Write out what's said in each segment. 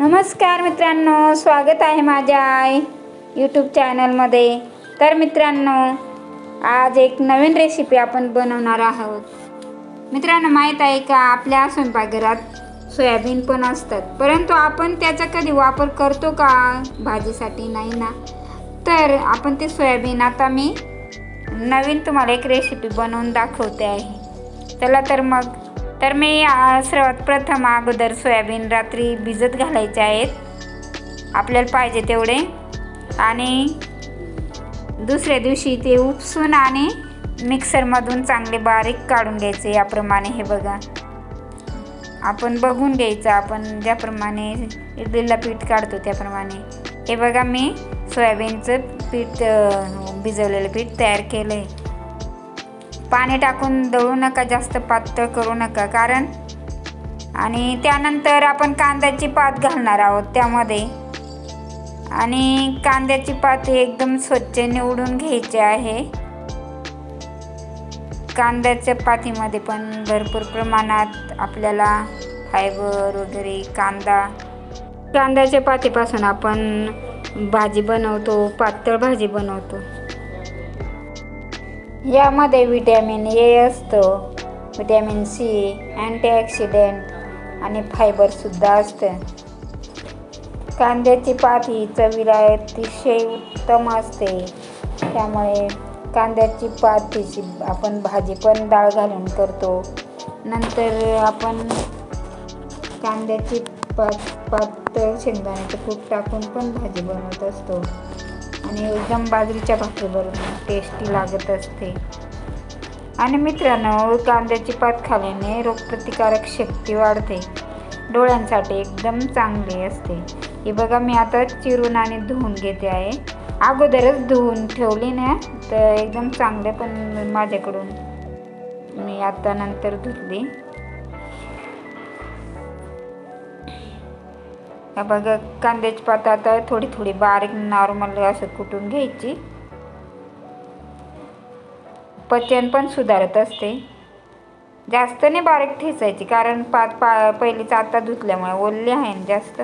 नमस्कार मित्रांनो स्वागत आहे माझ्या यूट्यूब चॅनलमध्ये तर मित्रांनो आज एक नवीन रेसिपी आपण बनवणार आहोत. मित्रांनो माहीत आहे का आपल्या स्वयंपाकघरात सोयाबीन पण असतात. परंतु आपण त्याचा कधी वापर करतो का भाजीसाठी? नाही ना. तर आपण ते सोयाबीन आता मी नवीन तुम्हाला एक रेसिपी बनवून दाखवते आहे. चला तर मग तर मी सर्वात प्रथम अगोदर सोयाबीन रात्री भिजत घालायचे आहेत. आपल्याला पाहिजे तेवढे. आणि दुसऱ्या दिवशी ते उपसून आणि मिक्सरमधून चांगले बारीक काढून घ्यायचे. याप्रमाणे हे बघा. आपण बघून घ्यायचं. आपण ज्याप्रमाणे इडलीला पीठ काढतो त्याप्रमाणे. हे बघा मी सोयाबीनचं पीठ भिजवलेलं पीठ तयार केलं आहे पाणी टाकून दळू नका जास्त पातळ करू नका. कारण आणि त्यानंतर आपण कांद्याची पात घालणार आहोत त्यामध्ये. आणि कांद्याची पात एकदम स्वच्छ निवडून घ्यायची आहे. कांद्याच्या पातीमध्ये पण भरपूर प्रमाणात आपल्याला फायबर वगैरे कांदा. कांद्याच्या पातीपासून आपण भाजी बनवतो पातळ भाजी बनवतो. यामध्ये विटॅमिन ए असतं विटॅमिन सी अँटीऑक्सिडेंट आणि फायबरसुद्धा असतं. कांद्याची पात ही चवीला अतिशय उत्तम असते. त्यामुळे कांद्याची पात हिची आपण भाजी पण डाळ घालून करतो. नंतर आपण कांद्याची पात पात शेंगदाण्याचं कूट टाकून पण भाजी बनवत असतो. आणि एकदम बाजरीच्या भाकरीबरोबर टेस्टी लागत असते. आणि मित्रांनो कांद्याची पात खाल्याने रोगप्रतिकारक शक्ती वाढते. डोळ्यांसाठी एकदम चांगली असते. ही बघा मी आता चिरून आणि धुवून घेते आहे. अगोदरच धुवून ठेवली ना तर एकदम चांगले पण माझ्याकडून. मी आता नंतर धुतली. बघ बघा कांद्याची पात आता थोडी थोडी बारीक नॉर्मल असं कुटून घ्यायची. पचन पण सुधारत असते. जास्त नाही बारीक ठेचायची कारण पात पा पहिलीच आता धुतल्यामुळे ओलली आहे ना जास्त.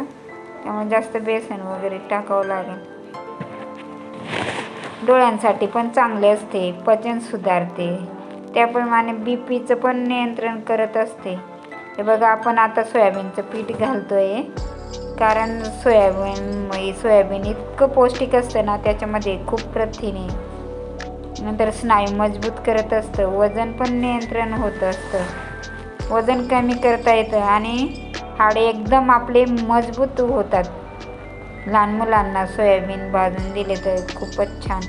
त्यामुळे जास्त बेसन वगैरे टाकावं लागेल. डोळ्यांसाठी पण चांगले असते पचन सुधारते. त्याप्रमाणे बी पीचं पण नियंत्रण करत असते. हे बघा आपण आता सोयाबीनचं पीठ घालतो आहे कारण सोयाबीन सोयाबीन इतकं पौष्टिक असतं ना त्याच्यामध्ये खूप प्रथिने. नंतर स्नायू मजबूत करत असतं वजन पण नियंत्रण होत असतं. वजन कमी करता येतं आणि हाडे एकदम आपले मजबूत होतात. लहान मुलांना सोयाबीन भाजून दिले तर खूपच छान.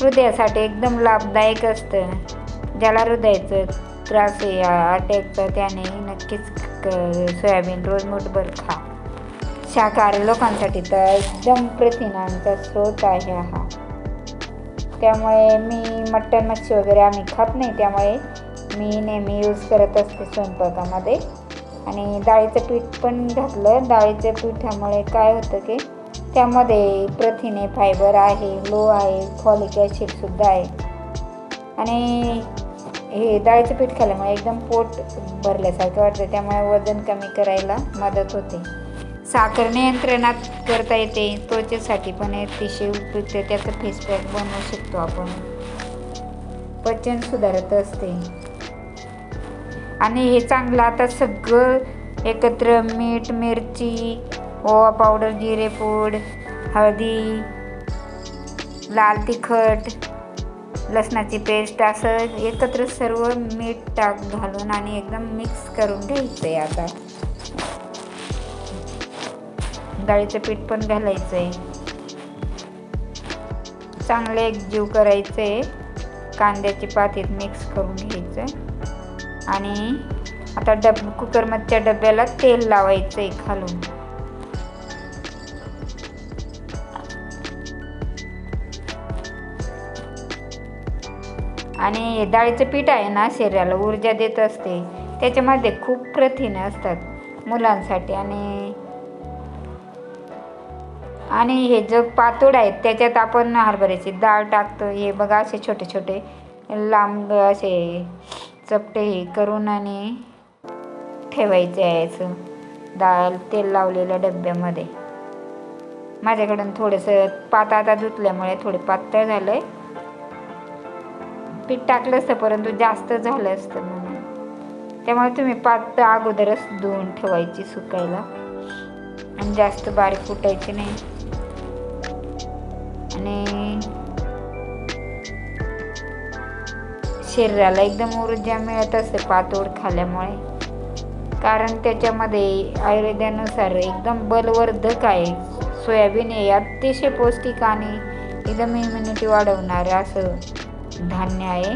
हृदयासाठी एकदम लाभदायक असतं. ज्याला हृदयाचं त्रास आहे अटॅकचा त्याने नक्कीच क- सोयाबीन रोज मुठभर खा. शाकाहारी लोकांसाठी तर एकदम प्रथिनांचा स्रोत आहे हा. त्यामुळे मी मटण मच्छी वगैरे आम्ही खात नाही. त्यामुळे मी नेहमी यूज करत असते स्वयंपाकामध्ये. आणि डाळीचं पीठ पण घातलं. डाळीच्या पिठामुळे काय होतं की त्यामध्ये प्रथिने फायबर आहे लो आहे फॉलिक ॲसिडसुद्धा आहे. आणि हे डाळीचं पीठ खाल्ल्यामुळे एकदम पोट भरल्यासारखं वाटतं. त्यामुळे वजन कमी करायला मदत होते. साखर नियंत्रणात करता येते. त्वचेसाठी पण अतिशय उपयुक्त त्याचं फेस पॅक बनवू शकतो आपण. पचन सुधारत असते. आणि हे चांगलं आता सगळं एकत्र मीठ मिरची ओवा पावडर जिरे पूड हळदी लाल तिखट लसणाची पेस्ट असं एकत्र सर्व मीठ टाक घालून आणि एकदम मिक्स करून घ्यायचं आहे आता. डाळीचं पीठ पण घालायचं. आहे चांगले एकजीव करायचं. आहे कांद्याची पातीत मिक्स करून घ्यायचं. आणि आता डब कुकरमधच्या डब्याला तेल लावायचं आहे खालून आणि डाळीचं पीठ आहे ना शरीराला ऊर्जा देत असते. त्याच्यामध्ये खूप प्रथिने असतात मुलांसाठी आणि आणि हे जो पातोड आहेत त्याच्यात आपण हरभऱ्याची डाळ टाकतो. हे बघा असे छोटे छोटे लांब असे चपटे हे करून आणि ठेवायचे आहे डाळ तेल लावलेल्या डब्यामध्ये. माझ्याकडून थोडंसं पात आता धुतल्यामुळे थोडे पातळ झालं आहे पीठ टाकलं असतं परंतु जास्त झालं असतं म्हणून. त्यामुळे तुम्ही पात अगोदरच धुवून ठेवायची सुकायला. आणि जास्त बारीक फुटायची नाही. आणि शरीराला एकदम ऊर्जा मिळत असते पातोड खाल्ल्यामुळे कारण त्याच्यामध्ये आयुर्वेदानुसार एकदम बलवर्धक आहे. सोयाबीन हे अतिशय पौष्टिक आणि एकदम इम्युनिटी वाढवणारं असं धान्य आहे.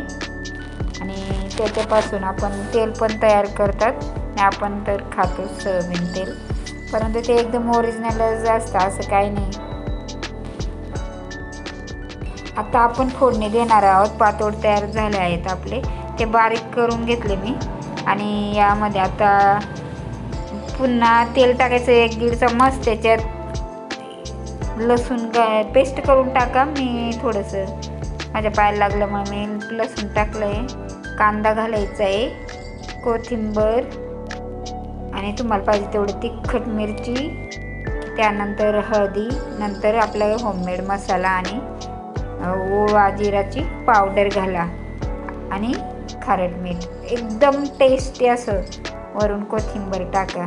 आणि त्याच्यापासून आपण तेल पण तयार करतात. आणि आपण तर खातो सोयाबीन तेल. परंतु ते एकदम ओरिजिनलच असतं असं काही नाही. आता आपण फोडणी देणार आहोत. पातोड तयार झाले आहेत आपले. ते बारीक करून घेतले मी. आणि यामध्ये आता पुन्हा तेल टाकायचं एक दीड चम्मच. त्याच्यात लसूण पेस्ट करून टाका. मी थोडंसं माझ्या पायाला लागलं मग मी लसूण टाकलं आहे कांदा घालायचा आहे. कोथिंबर. आणि तुम्हाला पाहिजे तेवढी तिखट मिरची. त्यानंतर हळदी. नंतर आपला होममेड मसाला आणि ओवा जिराची पावडर घाला आणि खारट मीठ. एकदम टेस्टी असं वरून कोथिंबर टाका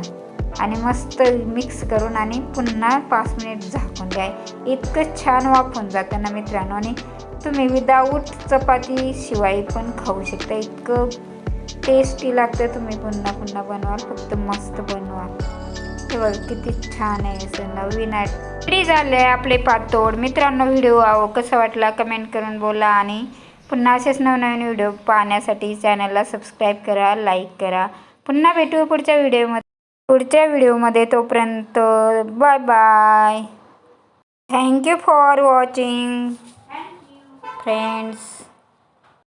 आणि मस्त मिक्स करून आणि पुन्हा पाच मिनिट झाकून द्या इतकं छान वाफून जातं ना मित्रांनो आणि तुम्ही विदाऊट चपाती शिवाय पण खाऊ शकता. इतकं टेस्टी लागतं. तुम्ही पुन्हा पुन्हा बनवाल. फक्त मस्त बनवा. हे बघ किती छान आहे असं. नवीन आहे फ्री झाले आपले पातोड मित्रांनो व्हिडिओ आव. कसा वाटला? कमेंट करून बोला आणि पुन्हा असेच नवनवीन व्हिडिओ पाहण्यासाठी चॅनलला सबस्क्राईब करा लाईक करा. पुन्हा भेटू पुढच्या व्हिडिओमध्ये पुढच्या व्हिडिओमध्ये तोपर्यंत bye bye thank you for watching friends